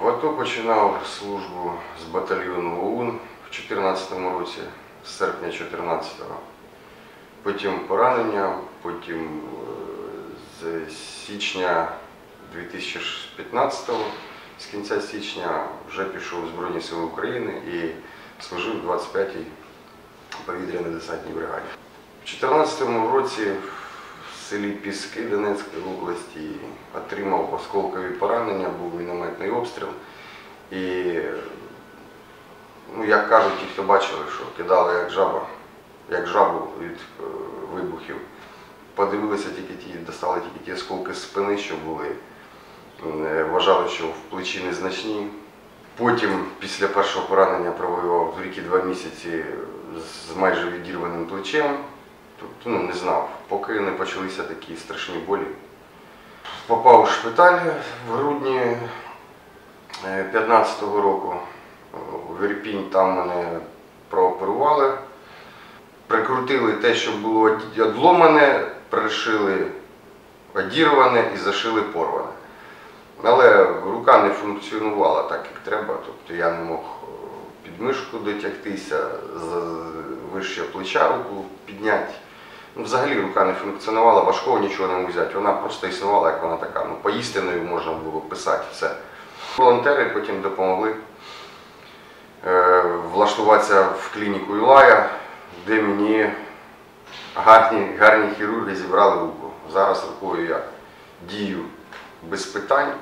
В АТО починав службу з батальйону ОУН в 2014 році, з серпня 2014-го. Потім поранення, потім е, з січня 2015-го, з кінця січня вже пішов у Збройні Сили України і служив в 25-й повітряно-десантній бригаді. У 2014 році в селі Піски Донецької області отримав осколкові поранення, обстріл. І, ну, як кажуть ті, хто бачили, що кидали як жаба, як жабу від е, вибухів. Подивилися тільки ті, достали тільки ті осколки з спини, що були. Е, Вважали, що в плечі незначні. Потім, після першого поранення, провоював в ріки два місяці з майже відірваним плечем. Тобто, ну, не знав, поки не почалися такі страшні болі. Попав у шпиталь в грудні 2015 року. В Ірпінь там мене прооперували. Прикрутили те, що було одломане, пришили одірване і зашили порване. Але рука не функціонувала так, як треба. Тобто я не мог е, під мишку дотягтися, вище плеча руку підняти. Ну, взагалі рука не функціонувала, важкого нічого не мог взяти. Вона просто існувала, як вона така. Ну, поїстиною можна було писати все. Волонтери потім допомогли е, влаштуватися в клініку Ілая, де мені гарні, гарні хірурги зібрали руку. Зараз рукою я дію без питань.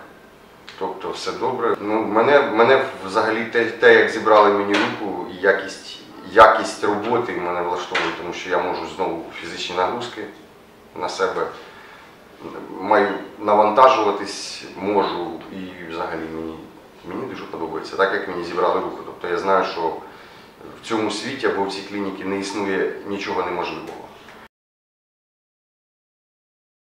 Тобто все добре. Ну, мене, мене взагалі те, те, як зібрали мені руку, і якість, якість роботи мене влаштовує, тому що я можу знову фізичні нагрузки на себе маю навантажуватись, можу і взагалі мені, мені дуже подобається, так як мені зібрали руку. Тобто я знаю, що в цьому світі або в цій клініці не існує нічого неможливого.